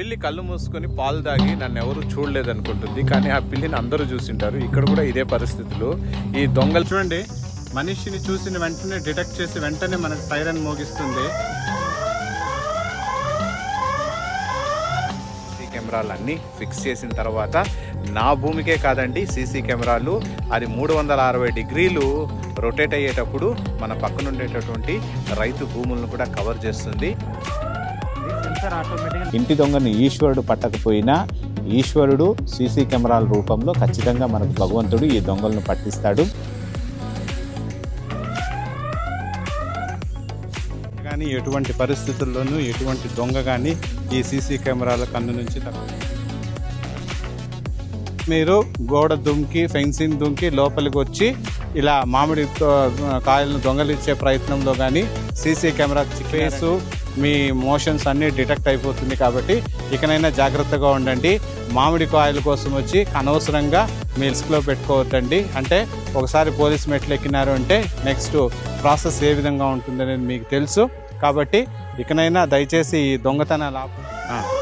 పిల్లి కళ్ళు మూసుకొని పాలు తాగి నన్ను ఎవరు చూడలేదు అనుకుంటుంది కానీ ఆ పిల్లిని అందరూ చూసింటారు. ఇక్కడ కూడా ఇదే పరిస్థితులు. ఈ దొంగలు చూడండి మనిషిని చూసిన వెంటనే డిటెక్ట్ చేసి వెంటనే మనకు సైరన్ మోగిస్తుంది. కెమెరాలన్నీ కెమెరాలు అన్నీ ఫిక్స్ చేసిన తర్వాత నా భూమికే కాదండి సీసీ కెమెరాలు. అది మూడు వందల అరవై డిగ్రీలు రొటేట్ అయ్యేటప్పుడు మన పక్కన ఉండేటటువంటి రైతు భూములను కూడా కవర్ చేస్తుంది. ఇంటి దొంగను ఈశ్వరుడు పట్టకపోయినా ఈశ్వరుడు సీసీ కెమెరాల రూపంలో ఖచ్చితంగా మనకు భగవంతుడు ఈ దొంగలను పట్టిస్తాడు. కానీ ఎటువంటి పరిస్థితుల్లోనూ ఎటువంటి దొంగ కానీ ఈ సీసీ కెమెరాల కన్ను నుంచి తప్ప. మీరు గోడ దుంకి ఫెన్సింగ్ దుంకి లోపలికి వచ్చి ఇలా మామిడి కాయలను దొంగలిచ్చే ప్రయత్నంలో కానీ సీసీ కెమెరా ఫేసు మీ మోషన్స్ అన్నీ డిటెక్ట్ అయిపోతుంది కాబట్టి ఇకనైనా జాగ్రత్తగా ఉండండి. మామిడి కాయల కోసం వచ్చి అనవసరంగా మీ రిస్క్లో పెట్టుకోవద్దండి. అంటే ఒకసారి పోలీస్ మెట్లు ఎక్కినారు అంటే నెక్స్ట్ ప్రాసెస్ ఏ విధంగా ఉంటుందనేది మీకు తెలుసు. కాబట్టి ఇకనైనా దయచేసి ఈ దొంగతనాలు ఆపు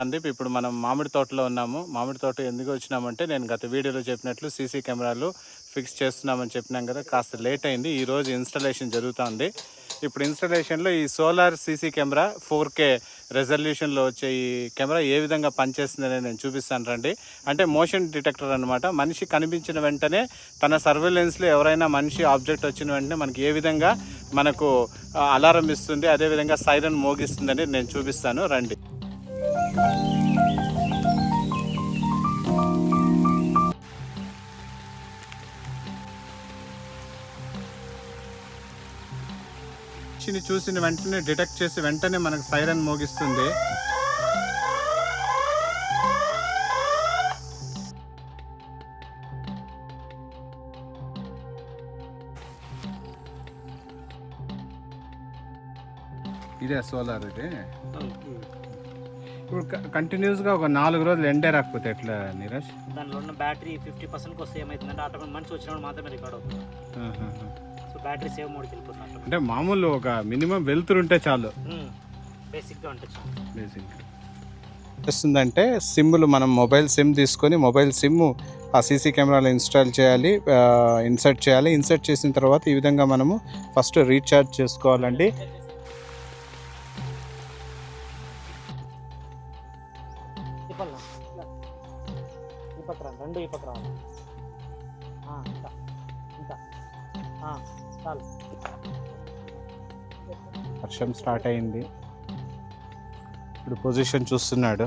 సందీప్ ఇప్పుడు మనం మామిడి తోటలో ఉన్నాము. మామిడి తోట ఎందుకు వచ్చినామంటే నేను గత వీడియోలో చెప్పినట్లు సీసీ కెమెరాలు ఫిక్స్ చేస్తున్నామని చెప్పినాం కదా కాస్త లేట్ అయింది. ఈరోజు ఇన్స్టలేషన్ జరుగుతుంది. ఇప్పుడు ఇన్స్టలేషన్లో ఈ solar CC camera four K రెజల్యూషన్లో వచ్చే ఈ కెమెరా ఏ విధంగా పనిచేస్తుందని నేను చూపిస్తాను రండి. అంటే మోషన్ డిటెక్టర్ అనమాట మనిషి కనిపించిన వెంటనే తన సర్వేలెన్స్లో ఎవరైనా మనిషి ఆబ్జెక్ట్ వచ్చిన వెంటనే మనకి ఏ విధంగా మనకు అలారం ఇస్తుంది అదేవిధంగా సైరన్ మోగిస్తుందని నేను చూపిస్తాను. రండి. మనిషిని చూసిన వెంటనే డిటెక్ట్ చేసి వెంటనే మనకు సైరన్ మోగిస్తుంది. ఇదే సోలార్ ఇది. ఇప్పుడు కంటిన్యూస్గా ఒక నాలుగు రోజులు ఎండే రాకపోతే ఎట్లా నీరజ్? దానిలో ఉన్న బ్యాటరీ ఫిఫ్టీ పర్సెంట్కి వస్తే ఏమవుతుందంటే ఆటోమేటిక్ మనిషి వచ్చినప్పుడు మాత్రమే రికార్డ్ అవుతుంది. బ్యాటరీ సేవ్ మోడ్కి వెళ్ళిపోతుంది అంటే మామూలు ఒక మినిమం వెళ్తుంటే చాలు. బేసిక్గా ఉంటుంది. బేసిక్. వస్తుందంటే సిమ్లు మనం మొబైల్ సిమ్ తీసుకొని మొబైల్ సిమ్ ఆ సీసీ కెమెరాలో ఇన్స్టాల్ చేయాలి ఇన్సర్ట్ చేయాలి. ఇన్సర్ట్ చేసిన తర్వాత ఈ విధంగా మనము ఫస్ట్ రీఛార్జ్ చేసుకోవాలండి. రెండు ఈ ఇంకా ఇంకా. వర్షం స్టార్ట్ అయింది. ఇప్పుడు పొజిషన్ చూస్తున్నాడు?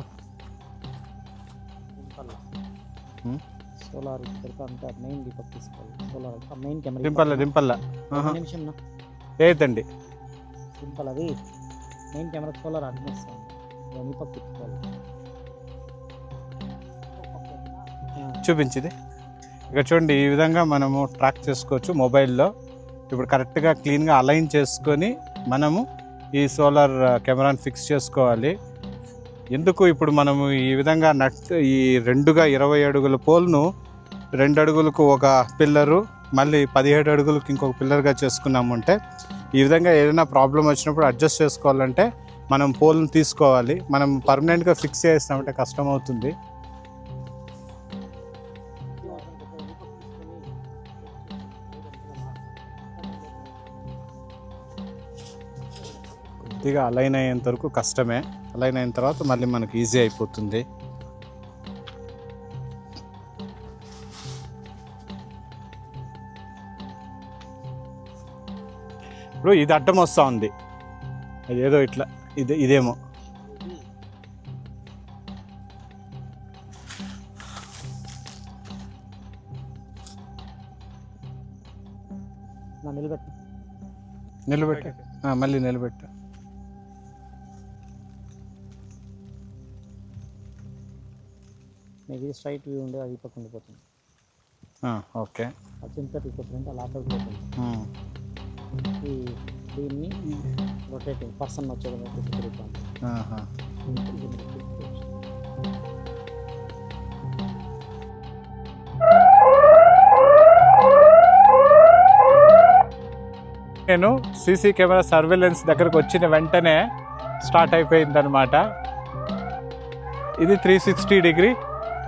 సోలార్ పెడతా మెయిన్ దీపక్ తీసుకోవాలి. సోలార్ మెయిన్ కెమెరా దింపల్ల దింపల్ల. నిమిషం ఏదండి సింపుల్ అది మెయిన్ కెమెరా సోలార్ అడ్మిస్తాను దీపక్ తీసుకోవాలి చూపించింది. ఇక చూడండి ఈ విధంగా మనము ట్రాక్ చేసుకోవచ్చు మొబైల్లో. ఇప్పుడు కరెక్ట్గా క్లీన్గా అలైన్ చేసుకొని మనము ఈ సోలార్ కెమెరాని ఫిక్స్ చేసుకోవాలి. ఎందుకు ఇప్పుడు మనము ఈ విధంగా నట్ ఈ రెండుగా ఇరవై అడుగుల పోల్ను రెండు అడుగులకు ఒక పిల్లరు మళ్ళీ పదిహేడు అడుగులకు ఇంకొక పిల్లర్గా చేసుకున్నామంటే ఈ విధంగా ఏదైనా ప్రాబ్లం వచ్చినప్పుడు అడ్జస్ట్ చేసుకోవాలంటే మనం పోల్ను తీసుకోవాలి. మనం పర్మనెంట్గా ఫిక్స్ చేస్తామంటే కష్టం అవుతుంది కొద్దిగా అలైన్ అయ్యేంత వరకు కష్టమే. అలైన్ అయిన తర్వాత మళ్ళీ మనకి ఈజీ అయిపోతుంది. ఇప్పుడు ఇది అడ్డం వస్తూ ఉంది. అది ఏదో ఇట్లా ఇది ఇదేమో. నిలబెట్టు. నిలబెట్టు. మళ్ళీ నిలబెట్టు. మీకు ఇది స్ట్రైట్ వ్యూ ఉండే అది పక్కన ఉండిపోతుంది. ఓకే. చింతటి పోతుంది అలా పోతుంది. ఈ దీన్ని రొటేటింగ్ పర్సన్ వచ్చేది తిరుగుతాం. నేను సీసీ కెమెరా సర్వేలెన్స్ దగ్గరకు వచ్చిన వెంటనే స్టార్ట్ అయిపోయింది అనమాట ఇది త్రీ సిక్స్టీ డిగ్రీ.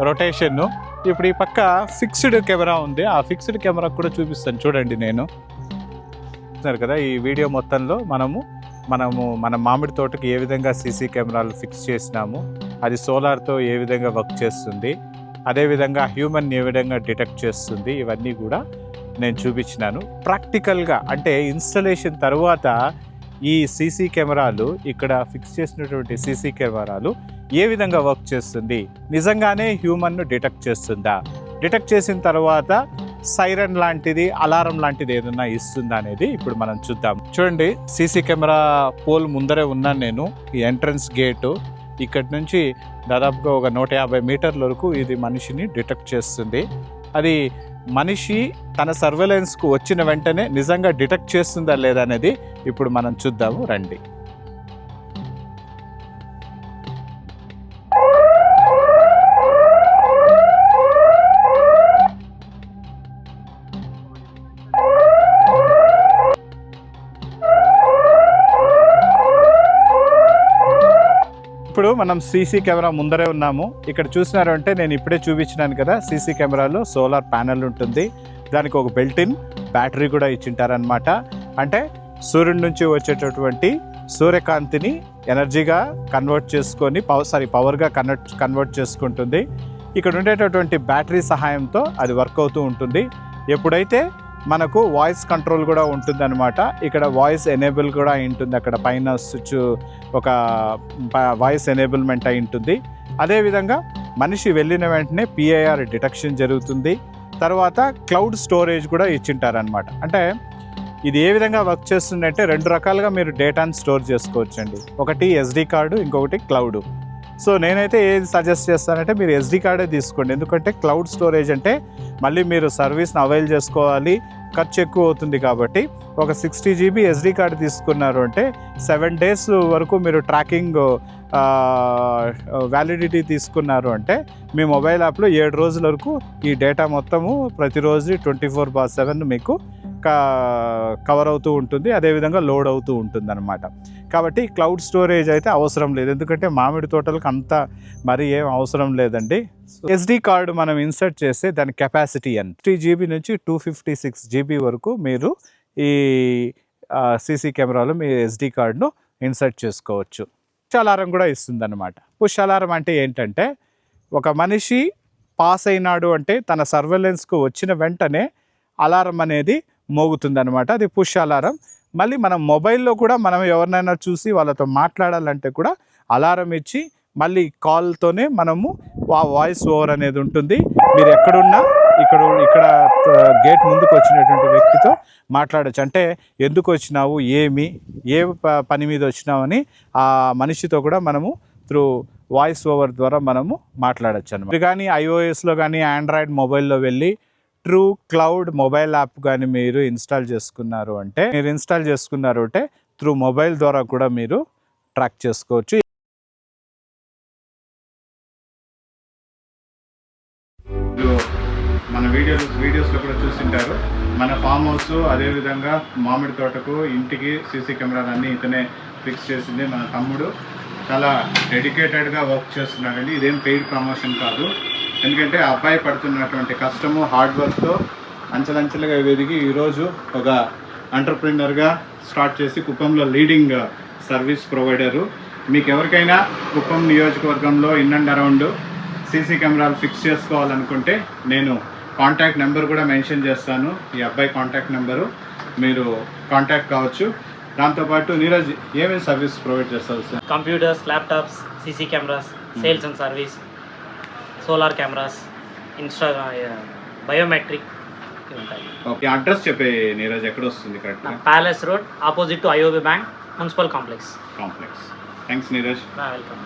రొటేషన్ ఇప్పుడు ఈ పక్క ఫిక్స్డ్ కెమెరా ఉంది. ఆ ఫిక్స్డ్ కెమెరా కూడా చూపిస్తాను. చూడండి నేను. చూస్తున్నారు కదా ఈ వీడియో మొత్తంలో మనము మనము మన మామిడి తోటకి ఏ విధంగా సీసీ కెమెరాలు ఫిక్స్ చేసినాము అది సోలార్తో ఏ విధంగా వర్క్ చేస్తుంది అదేవిధంగా హ్యూమన్ ఏ విధంగా డిటెక్ట్ చేస్తుంది ఇవన్నీ కూడా నేను చూపించినాను. ప్రాక్టికల్గా అంటే ఇన్స్టలేషన్ తర్వాత ఈ సీసీ కెమెరాలు ఇక్కడ ఫిక్స్ చేసినటువంటి సీసీ కెమెరాలు ఏ విధంగా వర్క్ చేస్తుంది? నిజంగానే హ్యూమన్ను డిటెక్ట్ చేస్తుందా? డిటెక్ట్ చేసిన తర్వాత సైరన్ లాంటిది అలారం లాంటిది ఏదైనా ఇస్తుందా అనేది ఇప్పుడు మనం చూద్దాం. చూడండి సీసీ కెమెరా పోల్ ముందరే ఉన్నాను నేను ఈ ఎంట్రన్స్ గేటు ఇక్కడి నుంచి దాదాపుగా ఒక నూట యాభై మీటర్ల వరకు ఇది మనిషిని డిటెక్ట్ చేస్తుంది. అది మనిషి తన సర్వేలెన్స్కు వచ్చిన వెంటనే నిజంగా డిటెక్ట్ చేస్తుందా లేదా అనేది ఇప్పుడు మనం చూద్దాము రండి. ఇప్పుడు మనం సీసీ కెమెరా ముందరే ఉన్నాము. ఇక్కడ చూసినారంటే నేను ఇప్పుడే చూపించినాను కదా సీసీ కెమెరాలో సోలార్ ప్యానెల్ ఉంటుంది. దానికి ఒక బెల్టిన్ బ్యాటరీ కూడా ఇచ్చింటారనమాట అంటే సూర్యుడి నుంచి వచ్చేటటువంటి సూర్యకాంతిని ఎనర్జీగా కన్వర్ట్ చేసుకొని పవర్ సారీ పవర్గా కన్వర్ట్ కన్వర్ట్ చేసుకుంటుంది. ఇక్కడ ఉండేటటువంటి బ్యాటరీ సహాయంతో అది వర్క్ అవుతూ ఉంటుంది. ఎప్పుడైతే మనకు వాయిస్ కంట్రోల్ కూడా ఉంటుందన్నమాట. ఇక్కడ వాయిస్ ఎనేబుల్ కూడా ఉంటుంది. అక్కడ పైన స్విచ్ ఒక వాయిస్ ఎనేబుల్మెంట్ అయి ఉంటుంది. అదేవిధంగా మనిషి వెళ్ళిన వెంటనే పిఐఆర్ డిటెక్షన్ జరుగుతుంది. తర్వాత క్లౌడ్ స్టోరేజ్ కూడా ఇచ్చింటారనమాట అంటే ఇది ఏ విధంగా వర్క్ చేస్తుందంటే రెండు రకాలుగా మీరు డేటాను స్టోర్ చేసుకోవచ్చండి. ఒకటి ఎస్డి కార్డు ఇంకొకటి క్లౌడ్. సో నేనైతే ఏది సజెస్ట్ చేస్తానంటే మీరు ఎస్డి కార్డే తీసుకోండి. ఎందుకంటే క్లౌడ్ స్టోరేజ్ అంటే మళ్ళీ మీరు సర్వీస్ని అవైల్ చేసుకోవాలి. ఖర్చు ఎక్కువ అవుతుంది కాబట్టి ఒక సిక్స్టీ జీబీ ఎస్డి కార్డు తీసుకున్నారు అంటే సెవెన్ డేస్ వరకు మీరు ట్రాకింగ్ వ్యాలిడిటీ తీసుకున్నారు అంటే మీ మొబైల్ యాప్లో ఏడు రోజుల వరకు ఈ డేటా మొత్తము ప్రతిరోజు ట్వంటీ ఫోర్ బార్ సెవెన్ మీకు కవర్ అవుతూ ఉంటుంది. అదేవిధంగా లోడ్ అవుతూ ఉంటుంది అనమాట కాబట్టి క్లౌడ్ స్టోరేజ్ అయితే అవసరం లేదు. ఎందుకంటే మామిడి తోటలకు అంత మరి ఏం అవసరం లేదండి. ఎస్డి కార్డు మనం ఇన్సర్ట్ చేస్తే దాని కెపాసిటీ ఎంత? త్రీ జీబీ నుంచి టూ ఫిఫ్టీ సిక్స్ జీబీ వరకు మీరు ఈ సీసీ కెమెరాలో మీ ఎస్డి కార్డును ఇన్సర్ట్ చేసుకోవచ్చు. పుష్ అలారం కూడా ఇస్తుంది అనమాట పుష్ అలారం అంటే ఏంటంటే ఒక మనిషి పాస్ అయినాడు అంటే తన సర్వేలెన్స్కు వచ్చిన వెంటనే అలారం అనేది మోగుతుంది అనమాట అది పుష్ అలారం మళ్ళీ మనం మొబైల్లో కూడా మనం ఎవరినైనా చూసి వాళ్ళతో మాట్లాడాలంటే కూడా అలారం ఇచ్చి మళ్ళీ కాల్తోనే మనము ఆ వాయిస్ ఓవర్ అనేది ఉంటుంది. మీరు ఎక్కడున్నా ఇక్కడ ఇక్కడ గేట్ ముందుకు వచ్చినటువంటి వ్యక్తితో మాట్లాడచ్చు. అంటే ఎందుకు వచ్చినావు ఏమి ఏ ప- పని మీద వచ్చినావని ఆ మనిషితో కూడా మనము త్రూ వాయిస్ ఓవర్ ద్వారా మనము మాట్లాడచ్చు అనమాట కానీ ఐఓఎస్లో కానీ ఆండ్రాయిడ్ మొబైల్లో వెళ్ళి ట్రూ క్లౌడ్ మొబైల్ యాప్ కానీ మీరు ఇన్స్టాల్ చేసుకున్నారు అంటే మీరు ఇన్స్టాల్ చేసుకున్నారు అంటే త్రూ మొబైల్ ద్వారా కూడా మీరు ట్రాక్ చేసుకోవచ్చు. మన వీడియోస్ వీడియోస్లో కూడా చూసింటారు. మన ఫామ్ హౌస్ అదేవిధంగా మామిడి తోటకు ఇంటికి సీసీ కెమెరాలన్నీ ఇతనే ఫిక్స్ చేసింది మన తమ్ముడు. చాలా డెడికేటెడ్గా వర్క్ చేస్తున్నాడండి. ఇదేం పెయిడ్ ప్రమోషన్ కాదు. ఎందుకంటే ఆ అబ్బాయి పడుతున్నటువంటి కష్టము హార్డ్ వర్క్తో అంచెలంచెలుగా ఎదిగి ఈరోజు ఒక ఎంటర్ప్రినర్గా స్టార్ట్ చేసి కుప్పంలో లీడింగ్ సర్వీస్ ప్రొవైడరు మీకు ఎవరికైనా కుప్పం నియోజకవర్గంలో ఇన్ అండ్ అరౌండ్ సీసీ కెమెరాలు ఫిక్స్ చేసుకోవాలనుకుంటే నేను కాంటాక్ట్ నెంబర్ కూడా మెన్షన్ చేస్తాను. ఈ అబ్బాయి కాంటాక్ట్ నెంబరు మీరు కాంటాక్ట్ కావచ్చు. దాంతోపాటు నీరజ్ ఏమేమి సర్వీస్ ప్రొవైడ్ చేస్తారు sir computers laptops CC cameras sales and service solar cameras insta biometric ఉంటాయి. ఓకే అడ్రస్ చెప్పే నీరజ్ ఎక్కడ వస్తుంది correct palace road opposite to IOB bank municipal complex. Complex. Thanks Neeraj. Welcome.